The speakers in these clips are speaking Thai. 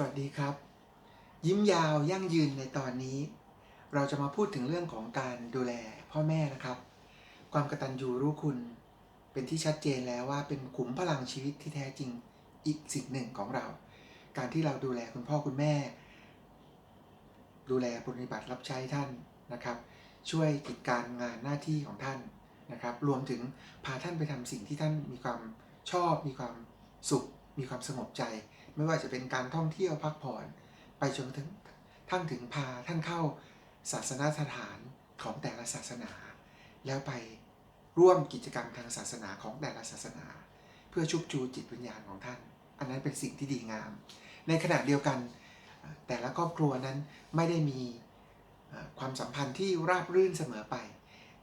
สวัสดีครับ ยิ้มยาวยั่งยืนในตอนนี้ เราจะมาพูดถึงเรื่องของการดูแลพ่อแม่นะครับ ความกตัญญูรู้คุณ เป็นที่ชัดเจนแล้วว่าเป็นขุมพลังชีวิตที่แท้จริงอีกสิ่งหนึ่งของเรา การที่เราดูแลคุณพ่อคุณแม่ ดูแลปฏิบัติรับใช้ท่านนะครับ ช่วยกิจการงานหน้าที่ของท่านนะครับ รวมถึงพาท่านไปทำสิ่งที่ท่านมีความชอบ มีความสุข มีความสงบใจ ไม่ว่าจะเป็นการท่องเที่ยวพักผ่อน ไปจนถึงทั้งถึงพาท่านเข้าศาสนาสถานของแต่ละศาสนา แล้วไปร่วมกิจกรรมทางศาสนาของแต่ละศาสนา เพื่อชุบชูจิตวิญญาณของท่าน อันนั้นเป็นสิ่งที่ดีงาม ในขณะเดียวกัน แต่ละครอบครัวนั้นไม่ได้มีความสัมพันธ์ที่ราบรื่นเสมอไป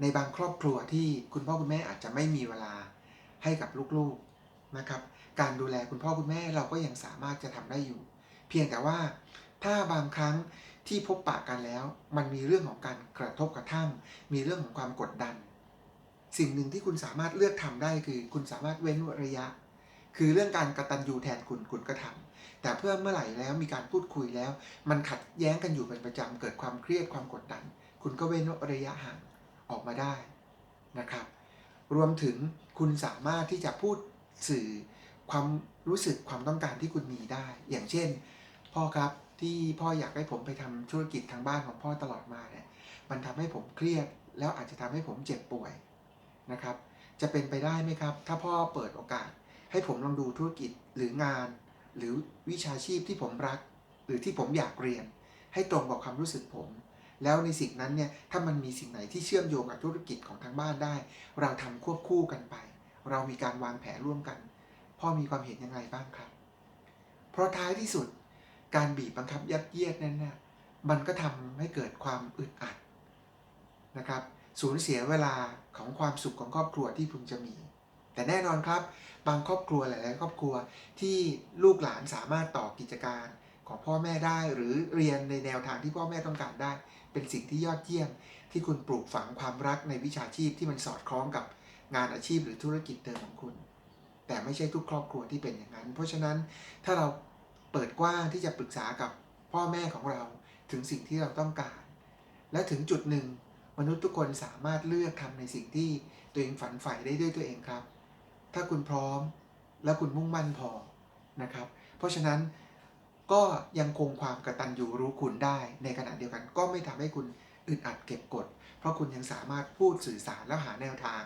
ในบางครอบครัวที่คุณพ่อคุณแม่อาจจะไม่มีเวลาให้กับลูกๆ นะครับ การดูแลคุณพ่อคุณแม่เราก็ยังสามารถจะทำได้อยู่ เพียงแต่ว่าถ้าบางครั้งที่พบปะกันแล้ว มันมีเรื่องของการกระทบกระทั่ง มีเรื่องของความกดดัน สิ่งหนึ่งที่คุณสามารถเลือกทำได้คือ คุณสามารถเว้นระยะ คือเรื่องการกระตันยูแทนคุณคุณก็ทำแต่เพื่อเมื่อไหร่แล้วมีการพูดคุยแล้ว มันขัดแย้งกันอยู่เป็นประจำเกิดความเครียดความกดดัน คุณก็เว้นระยะห่างออกมาได้นะครับ รวมถึงคุณสามารถที่จะพูด สื่อความรู้สึกความต้องการที่คุณมีได้ อย่างเช่น พ่อครับที่พ่ออยากให้ผมไปทำธุรกิจทางบ้านของพ่อตลอดมาเนี่ยมันทำให้ผมเครียด แล้วอาจจะทำให้ผมเจ็บป่วยนะครับ จะเป็นไปได้ไหมครับ ถ้าพ่อเปิดโอกาส ให้ผมลองดูธุรกิจหรืองาน หรือวิชาชีพที่ผมรัก หรือที่ผมอยากเรียน ให้ตรงกับความรู้สึกผม แล้วในสิ่งนั้นเนี่ยถ้ามันมีสิ่งไหนที่เชื่อมโยงกับธุรกิจของทางบ้านได้ เราทำควบคู่กันไป เรามีการวางแผนร่วมกัน พ่อมีความเห็นยังไงบ้างครับ เพราะท้ายที่สุด การบีบบังคับยัดเยียดนั้นน่ะมันก็ทำให้เกิดความอึดอัดนะครับ สูญเสียเวลาของความสุขของครอบครัวที่พึงจะมี แต่แน่นอนครับ บางครอบครัวหลาย ๆ ครอบครัวที่ลูกหลานสามารถต่อกิจการของพ่อแม่ได้ หรือเรียนในแนวทางที่พ่อแม่ต้องการได้ เป็นสิ่งที่ยอดเยี่ยมที่คุณปลูกฝังความรักในวิชาชีพที่มันสอดคล้องกับ งานอาชีพหรือธุรกิจเดิมของคุณ แต่ไม่ใช่ทุกครอบครัวที่เป็นอย่างนั้น เพราะฉะนั้นถ้าเราเปิดกว้างที่จะปรึกษากับพ่อแม่ของเราถึงสิ่งที่เราต้องการ และถึงจุดหนึ่ง มนุษย์ทุกคนสามารถเลือกทำในสิ่งที่ตัวเองฝันใฝ่ได้ด้วยตัวเองครับ ถ้าคุณพร้อมและคุณมุ่งมั่นพอนะครับ เพราะฉะนั้นก็ยังคงความกระตัญญูรู้คุณได้ ในขณะเดียวกันก็ไม่ทำให้คุณอึดอัดเก็บกด เพราะคุณยังสามารถพูดสื่อสารและหาแนวทาง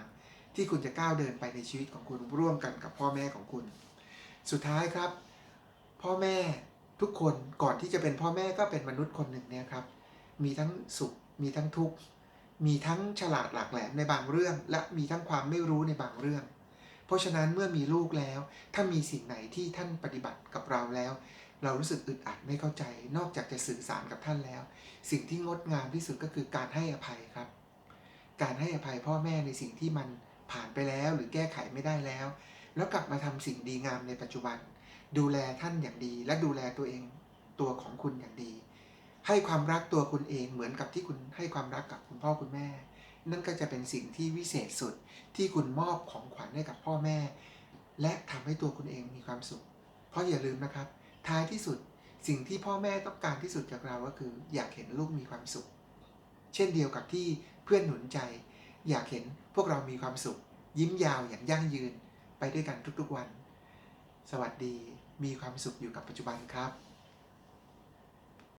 ที่คุณจะก้าวเดินไปในชีวิตของคุณร่วมกันกับพ่อแม่ของคุณ สุดท้ายครับ พ่อแม่ทุกคนก่อนที่จะเป็นพ่อแม่ก็เป็นมนุษย์คนหนึ่งเนี่ยครับ มีทั้งสุข มีทั้งทุกข์ มีทั้งฉลาดหลากแหลมในบางเรื่อง และมีทั้งความไม่รู้ในบางเรื่อง เพราะฉะนั้นเมื่อมีลูกแล้ว ถ้ามีสิ่งไหนที่ท่านปฏิบัติกับเราแล้ว เรารู้สึกอึดอัดไม่เข้าใจ นอกจากจะสื่อสารกับท่านแล้ว สิ่งที่งดงามที่สุดก็คือการให้อภัยครับ การให้อภัยพ่อแม่ในสิ่งที่มัน ผ่านไปแล้วหรือแก้ไขไม่ได้แล้ว แล้วกลับมาทำสิ่งดีงามในปัจจุบัน ดูแลท่านอย่างดี และดูแลตัวเองตัวของคุณอย่างดี ให้ความรักตัวคุณเองเหมือนกับที่คุณให้ความรักกับคุณพ่อคุณแม่ นั่นก็จะเป็นสิ่งที่วิเศษสุดที่คุณมอบของขวัญให้กับพ่อแม่ และทำให้ตัวคุณเองมีความสุข เพราะอย่าลืมนะครับ ท้ายที่สุดสิ่งที่พ่อแม่ต้องการที่สุดจากเราก็คือ อยากเห็นลูกมีความสุข เช่นเดียวกับที่เพื่อนหนุนใจ อยากเห็นพวกเรามีความสุข ยิ้มยาวอย่างยั่งยืนไปด้วยกันทุกๆวัน สวัสดีมีความสุขอยู่กับปัจจุบันครับ